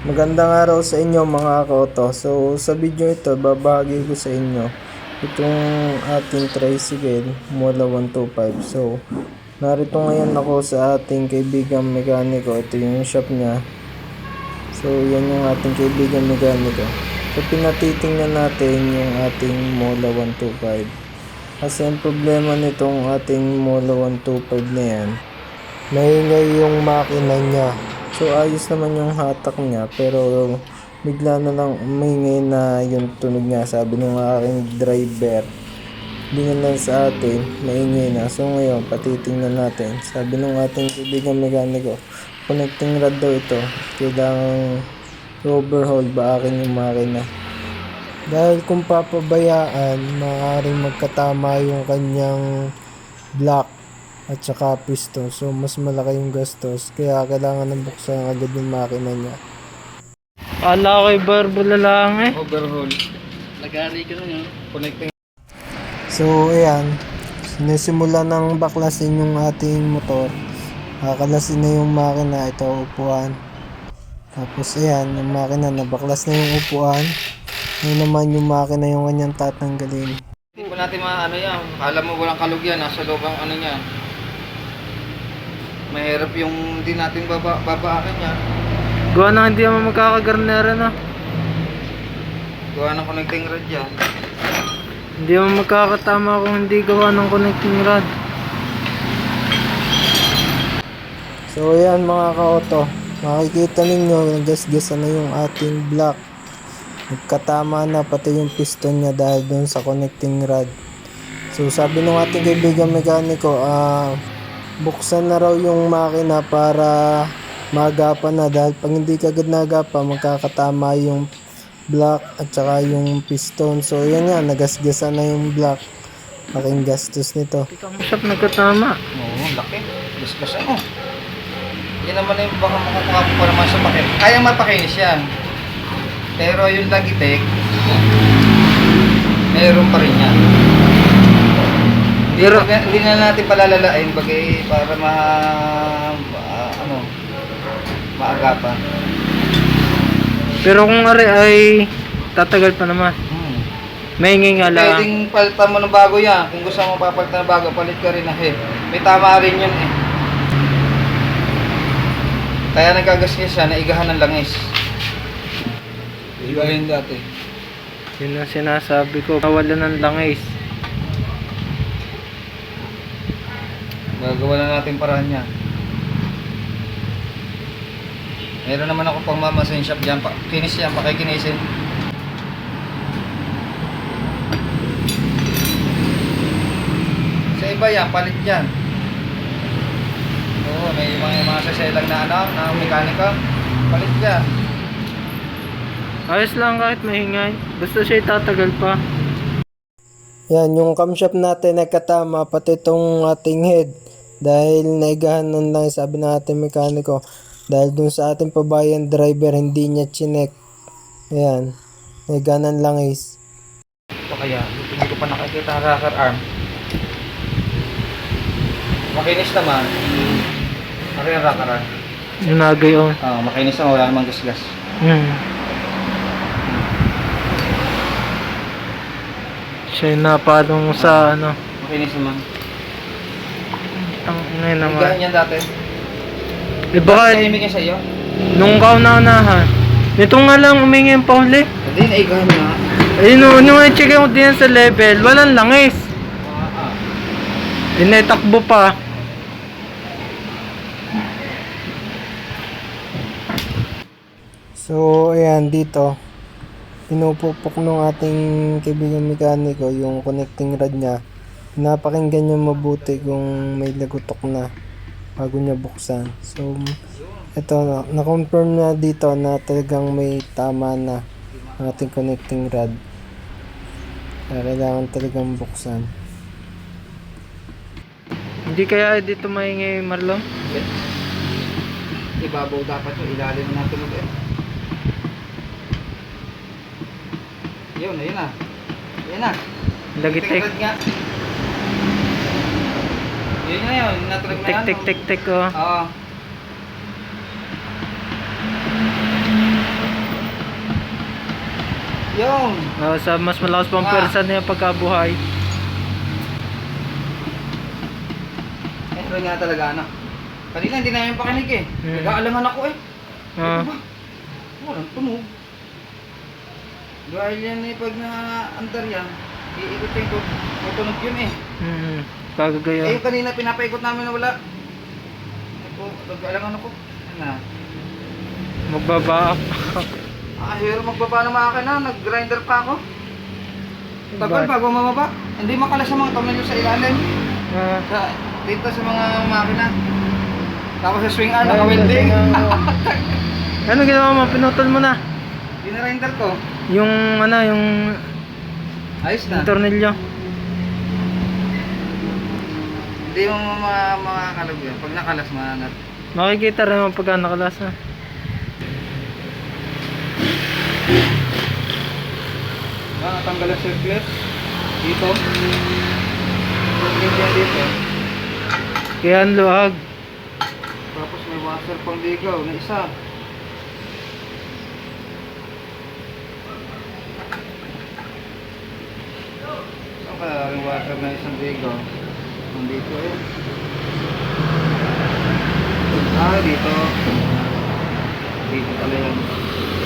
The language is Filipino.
Magandang araw sa inyo mga kaoto. So sa video ito, babahagi ko sa inyo itong ating tricycle Mola 125. So narito ngayon ako sa ating kaibigang mekaniko. Ito yung shop niya. So yan yung ating kaibigang mekaniko. So pinatitingnan natin yung ating Mola 125. Kasi ang problema nitong ating Mola 125 na yan, maingay yung makina niya. So ayos naman yung hatak niya pero bigla na lang umingay na yung tunog niya. Sabi ng aking driver, hindi na lang sa atin, maingay na. So ngayon, patitingnan natin. Sabi ng ating kaibigan mekaniko, connecting rod daw ito. Kailangang overhaul ba akin yung makina. Dahil kung papabayaan, maaaring magkatama yung kanyang block at saka piston. So, mas malaki yung gastos. Kaya kailangan ng buksan agad yung makina niya. Kala ko kay Barbo lang eh. Overhaul. Lagari ka yun. Connecting. So, ayan. Sinisimula ng baklasin yung ating motor. Kakalasin na yung makina. Ito, upuan. Tapos, ayan. Yung makina, nabaklas na yung upuan. Ngayon naman yung makina yung kanyang tatanggalin. Hindi po natin maano yan. Kala mo walang kalog yan. Nasa loob ang ano niya. Mahirap yung hindi natin baba, babaakin yan. Gawa na hindi naman magkakagarnera na. Gawa ng connecting rod yan. Hindi naman magkakatama kung hindi gawa ng connecting rod. So ayan mga ka-auto, makikita ninyo nagasgasan na yung ating block. Nagkatama na pati yung piston niya dahil dun sa connecting rod. So sabi ng ating kaibigan mekaniko, ah buksan na raw yung makina para magapan na dahil pag hindi kagad nagapa magkakatama yung block at saka yung piston. So yan nga, nagasgasan na yung block. Laking gastos nito. Itong shop nagkatama. Oo, laki. Discuss ano. Yan naman na yung baka makukuha mo pa naman sa pakin. Kaya mapakinis yan. Pero yung lagitek, meron pa rin yan. Pero- hindi na natin palalalain bagay para ma, ma- ano maagapan. Pero kung ari ay tatagal pa naman. Hmm. Maingay nga lang. Pwedeng palitan mo ng bago yan. Kung gusto mo papalitan ng bago, palit ka rin na head. May tama rin yun eh. Kaya nagagasgas siya, naigahan ng langis. Igahin dati. Yun ang sinasabi ko. Nawala ng langis. Gagawa na natin paraan niya. Meron naman ako pang mamasin shop dyan. Pa, kinis yan, pakikinisin. Sa iba yan, palit yan. Oo, may mga, mga saselang na ano, na mekanika. Palit yan. Ayos lang kahit mahingay. Basta siya tatagal pa. Yan, yung camshop natin nagkatama pati itong ating head. Dahil naigahan nun lang sabi ng ating mekaniko. Dahil dun sa ating pabayan driver hindi niya chinek. Ayan. Naigahan ng langis. Ito kaya, hindi ko pa nakikita ang rocker arm. Makinis naman. Ano yung rocker arm? Yung nagay on. Ah, makinis naman, wala namang gasgas. Hmm. Siya yung napalong sa ano. Makinis naman. Ang ngayon Ang naman. ganyan dati. Eh baka Tahimik yan sa'yo? nung kauna-unahan. Ito nga lang umingi yung pauli. Hindi, naigahan niya. Eh, nung, nung i-check ko din sa level, walang langis. Ah, ah. Inetakbo pa. So, ayan, dito. Pinupupok ng ating kaibigan mekaniko yung connecting rod niya. Napakinggan niya mabuti kung may lagutok na bago niya buksan. So, ito, na- na-confirm na dito na talagang may tama na ang ating connecting rod. Kaya kailangan talagang buksan. Hindi kaya dito maingay Marlon? Ibabaw dapat yung ilalim na tunog eh. Yun, ayun na. Ayun na. Lagitek. Yun na yun, natunog na Tik yan. tik tik tik oh. Oo. Yung. Ah, sa mas malakas pang Ah. persa niya pagkabuhay. Ito nga talaga ano. Kanina hindi namin pakinig eh. Hmm. Nag-aalangan ako eh. Ah, Ano ba? Walang tunog. Dahil yan eh, pag na-andar yan, iikot yung tutunog yun eh. Mm, Eh, yung kanina pinapaikot namin na wala. Ako, ako. Ano na? Magbaba. Ah, hero magbaba ng makina, nag-grinder pa ako. Tagal bago mamaba. Hindi makalas sa mga tornilyo sa ilalim. Ah, Sa, dito sa mga makina. Tapos sa swing arm, naka-welding. ano ginawa mo? Pinutol mo na. Dinarinder ko. Yung ano, yung, Ayos na. yung tornilyo. Hindi mo ma makakalog yan. Pag nakalas, mananat. Makikita rin naman pagka nakalas na. Ah, natanggal ang circlet. Dito. Circlet yan dito. Kaya ang luwag. Tapos may washer pang ligaw na isa. Saan kaya yung washer na isang ligaw? Nandito eh. Ah, dito. Dito pala yan.